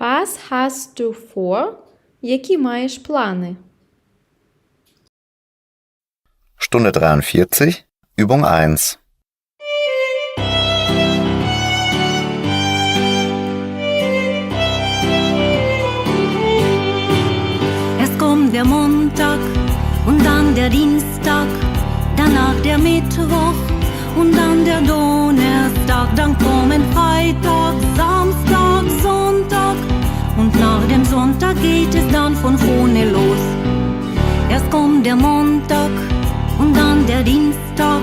Was hast du vor? Які маєш плани? Stunde 43, Übung 1. Erst kommt der Montag und dann der Dienstag, danach der Mittwoch und dann der Donnerstag, dann kommen Freitag, Samstag, Sonntag und nach dem Sonntag geht es dann von vorne los. Erst kommt der Montag und dann der Dienstag,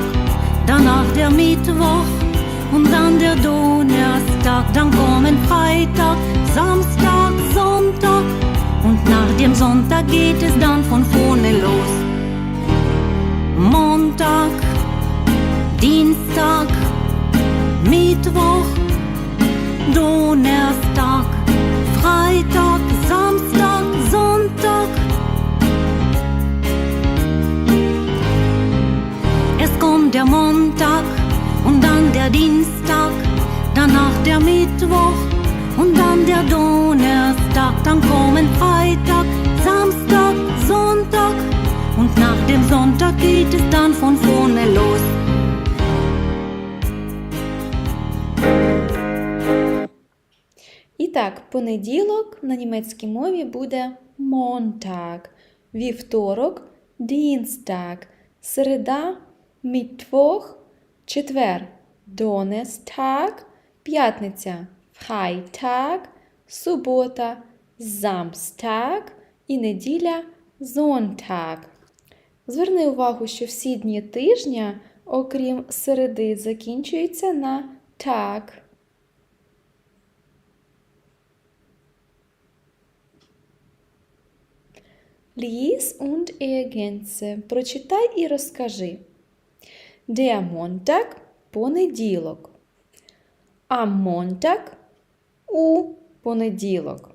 danach der Mittwoch und dann der Donnerstag, dann kommen Freitag, Samstag, Sonntag und nach dem Sonntag geht es dann von vorne los. Montag, Dienstag, Mittwoch, Donnerstag, Der Montag und dann der Dienstag, danach der Mittwoch und dann der Donnerstag, dann kommen Freitag, Samstag, Sonntag und nach dem Sonntag geht es dann von vorne los. І так, понеділок на німецькій мові буде Montag, вівторок Dienstag, середа Mittwoch, четвер Donnerstag, п'ятниця Freitag, субота Samstag і неділя Sonntag. Зверни увагу, що всі дні тижня, окрім середи, закінчуються на Tag. Lies und ergänze. Прочитай і розкажи. Der Montag – понеділок. Am Montag – у понеділок.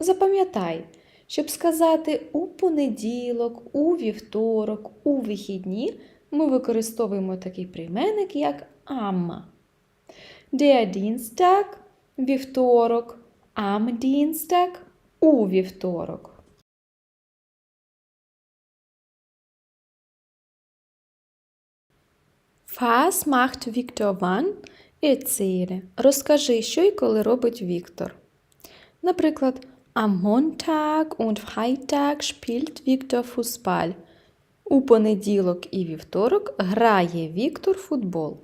Запам'ятай, щоб сказати у понеділок, у вівторок, у вихідні, ми використовуємо такий прийменник, як am. Der Dienstag – вівторок. Am Dienstag – у вівторок. Was macht Віктор wann? Erzähle. Розкажи, що і коли робить Віктор. Наприклад, am Montag und Freitag spielt Віктор Fußball. У понеділок і вівторок грає Віктор футбол.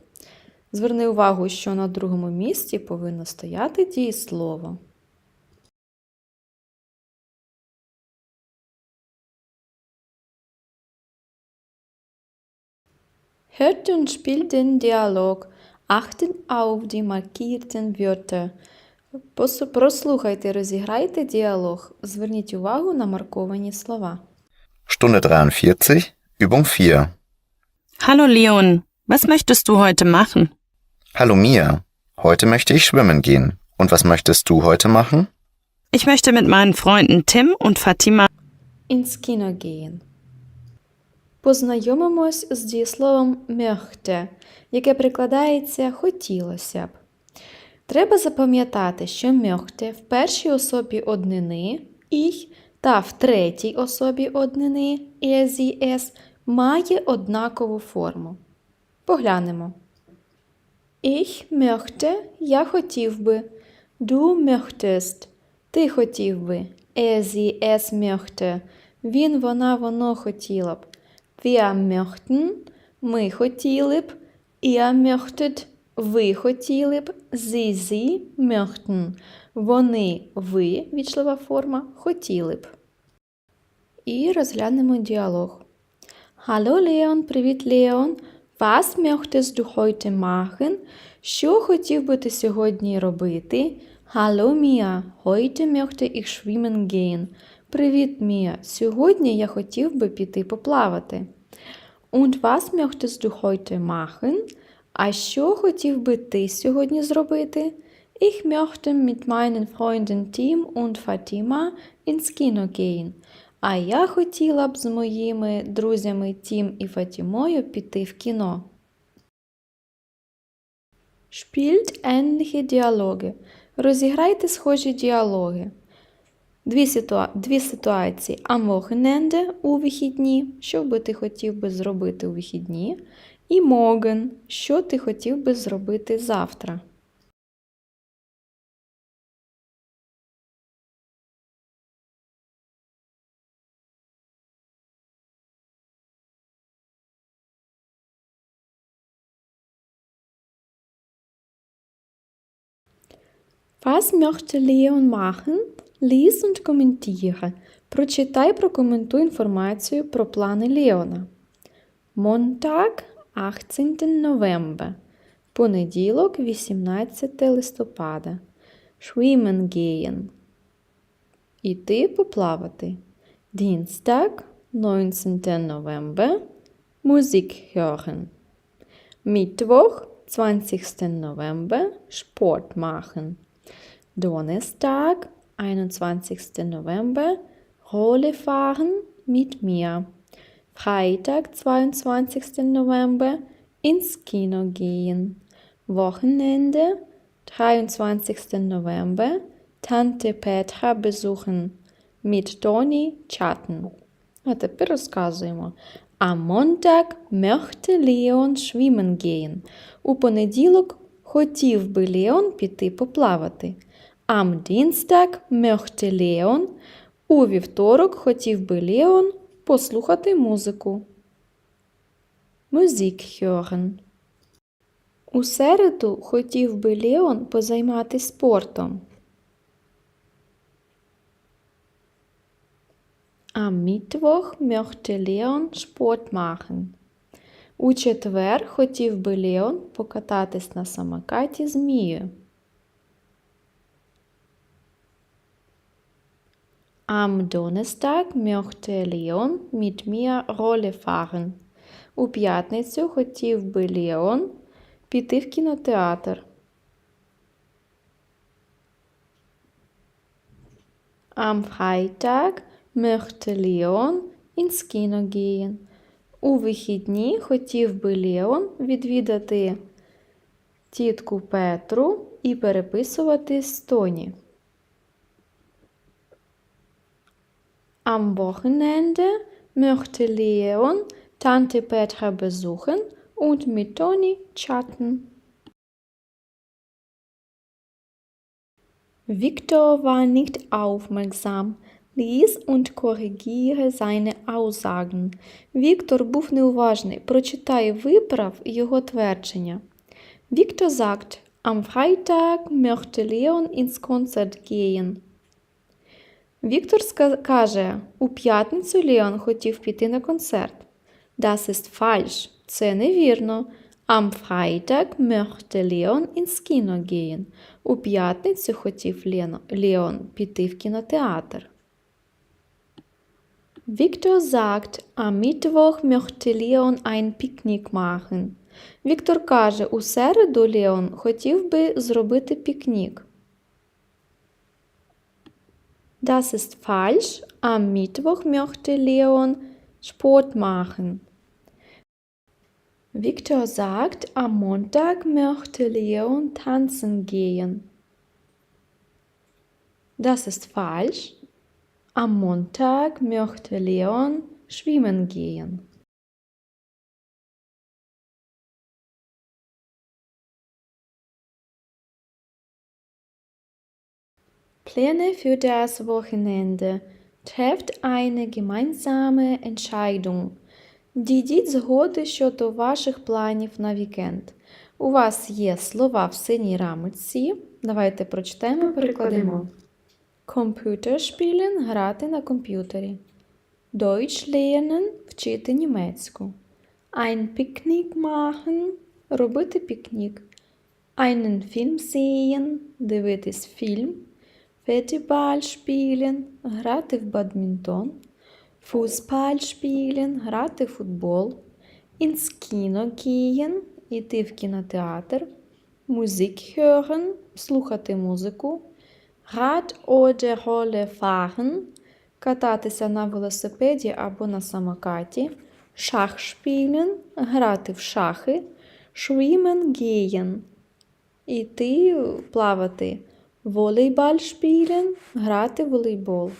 Зверни увагу, що на другому місці повинно стояти дієслово. Hört und spielt den Dialog. Achten auf die markierten Wörter. Пос- Прослухайте, і розіграйте діалог. Зверніть увагу на марковані слова. Stunde 43, Übung 4. Hallo Leon, was möchtest du heute machen? Hallo Mia, heute möchte ich schwimmen gehen. Und was möchtest du heute machen? Ich möchte mit meinen Freunden Tim und Fatima Ins кіно gehen. Познайомимось з дієсловом möchte, яке прикладається хотілося б. Треба запам'ятати, що möchte в першій особі однини ich та в третій особі однини sie, es має однакову форму. Поглянемо. Ich möchte – я хотів би. Du möchtest – ти хотів би. Er, sie, es möchte – він, вона, воно хотіла б. Wir möchten – ми хотіли б. Ihr möchtet – ви хотіли б. Sie, sie möchten – вони, ви, вічлива форма, хотіли б. І розглянемо діалог. Hallo Leon, привіт Leon. Was möchtest du heute machen? Що хотів би ти сьогодні робити? Hallo Mia, heute möchte ich schwimmen gehen. Привіт, Мія. Сьогодні я хотів би піти поплавати. Und was möchtest du heute machen? А що хотів би ти сьогодні зробити? Ich möchte mit meinen Freunden Tim und Fatima ins Kino gehen. А я хотіла б з моїми друзями Тім і Фатімою піти в кіно. Spielt ähnliche Dialoge. Розіграйте схожі діалоги. Дві, ситуа... Дві ситуації Wochenende у вихідні, що би ти хотів би зробити у вихідні, і morgen, що ти хотів би зробити завтра. Was möchte Leon machen? Lies und kommentiere. Прочитай, прокоментуй інформацію про плани Леона. Montag, 18 November. Понеділок, 18 листопада. Schwimmen gehen. Іти поплавати. Dienstag, 19 November. Musik hören. Mittwoch, 20. November, Sport machen. Donnerstag, 21. November, Rolle fahren mit mir. Freitag, 22. November, ins Kino gehen. Wochenende, 23. November, Tante Petra besuchen. Mit Toni chatten. А тепер розказуємо. Am Montag möchte Leon schwimmen gehen. У понеділок хотів би Леон піти поплавати. Am Dienstag möchte Leon. У вівторок хотів би Леон послухати музику. Musik hören. У середу хотів би Леон позайматися спортом. Am Mittwoch möchte Leon Sport machen. У четвер хотів би Леон покататись на самокаті з Am Donnerstag möchte Leon mit mir Rolle fahren. У п'ятницю хотів би Леон піти в кінотеатр. Am Freitag möchte Leon ins Kino gehen. У вихідні хотів би Леон відвідати тітку Петру і переписувати з Тоні. Am Wochenende möchte Leon Tante Petra besuchen und mit Toni chatten. Victor war nicht aufmerksam. Lies und korrigiere seine Aussagen. Віктор був неуважний. Прочитай і виправ його твердження. Victor sagt, am Freitag möchte Leon ins Konzert gehen. Віктор каже, у п'ятницю Леон хотів піти на концерт. Das ist falsch. Це невірно. Am Freitag möchte Leon ins Kino gehen. У п'ятницю хотів Леон піти в кінотеатр. Victor sagt, am Mittwoch möchte Leon ein Picknick machen. Віктор каже, у середу Леон хотів би зробити пікнік. Das ist falsch. Am Mittwoch möchte Leon Sport machen. Victor sagt, am Montag möchte Leon tanzen gehen. Das ist falsch. Am Montag möchte Leon schwimmen gehen. Pläne für das Wochenende. Trefft eine gemeinsame Entscheidung. Дійдіть згоди щодо ваших планів на вікенд. У вас є слова в синій рамочці. Давайте прочитаємо перекладемо. Computerspielen – грати на комп'ютері. Deutsch lernen – вчити німецьку. Ein Picknick machen – робити пікнік. Einen Film sehen – дивитись фільм. Фетібаль spielen – грати в бадмінтон. Spielen – грати в футбол. Gehen – іти в кінотеатр. Musik hören – слухати музику. Oder Rolle fahren – кататися на велосипеді або на самокаті. Spielen – грати в шахи. Schwimmen gehen – іти плавати. Волейбал spielen – грати в волейбол.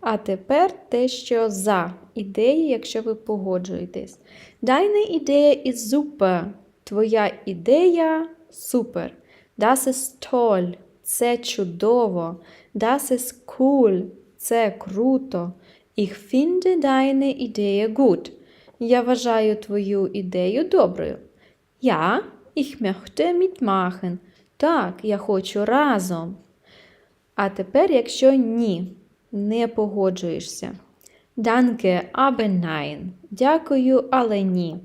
А тепер те, що за ідеї, якщо ви погоджуєтесь. Deine Idee ist super. Твоя ідея супер. Das ist toll. Це чудово. Das ist cool. Це круто. Ich finde deine Idee gut. Я вважаю твою ідею доброю. Ja, ich möchte mitmachen. Так, я хочу разом. А тепер, якщо ні, не погоджуєшся. Danke, aber nein. Дякую, але ні.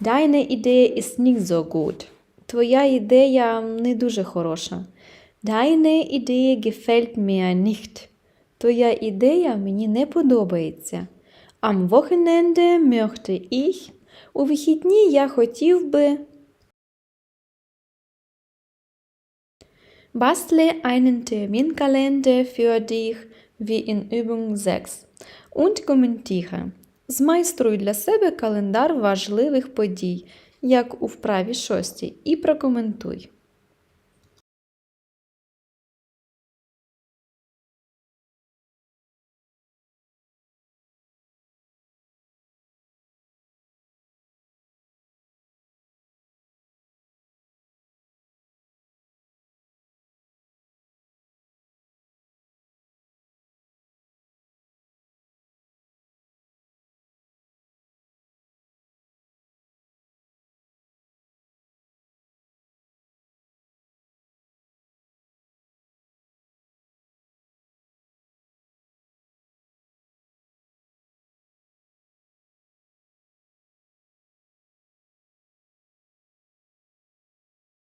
Deine Idee ist nicht so gut. Твоя ідея не дуже хороша. Deine Idee gefällt mir nicht. Твоя ідея мені не подобається. Am Wochenende möchte ich. У вихідні я хотів би. Bastle einen Terminkalender für dich, wie in Übung 6. Und kommentiere. Змайструй для себе календар важливих подій, як у вправі 6, і прокоментуй.